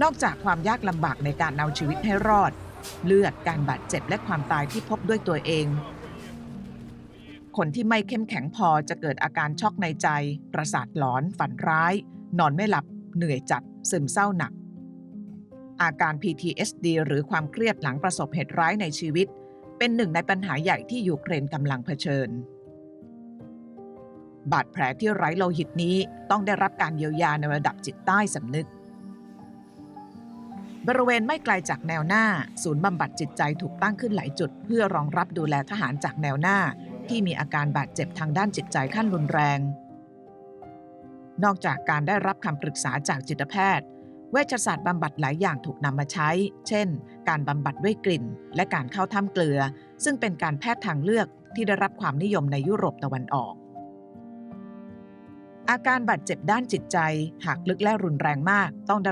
นอกจากความยากลำบากในการเอาชีวิตให้รอด เลือดการบาดเจ็บและความตายที่พบด้วยตัวเอง คนที่ไม่เข้มแข็งพอจะเกิดอาการช็อกในใจ ประสาทหลอน ฝันร้าย นอนไม่หลับ เหนื่อยจัด ซึมเศร้าหนัก อาการ PTSD หรือความเครียดหลังประสบเหตุร้ายในชีวิต เป็นหนึ่งในปัญหาใหญ่ที่ยูเครนกำลังเผชิญบาดแผลที่ไร้โลหิตนี้ต้องได้รับการเยียวยาในระดับจิตใต้สำนึก บริเวณไม่ไกลจากแนวหน้า ศูนย์บำบัดจิตใจถูกตั้งขึ้นหลายจุด เพื่อรองรับดูแลทหารจากแนวหน้า ที่มีอาการบาดเจ็บทางด้านจิตใจขั้นรุนแรง นอกจากการได้รับคำปรึกษาจากจิตแพทย์ เวชศาสตร์บำบัดหลายอย่างถูกนำมาใช้ เช่น การบำบัดด้วยกลิ่น และการเข้าถ้ำเกลือ ซึ่งเป็นการแพทย์ทางเลือกที่ได้รับความนิยมในยุโรปตะวันออก อาการบาดเจ็บด้านจิตใจ หากลึกและรุนแรงมากต้องได้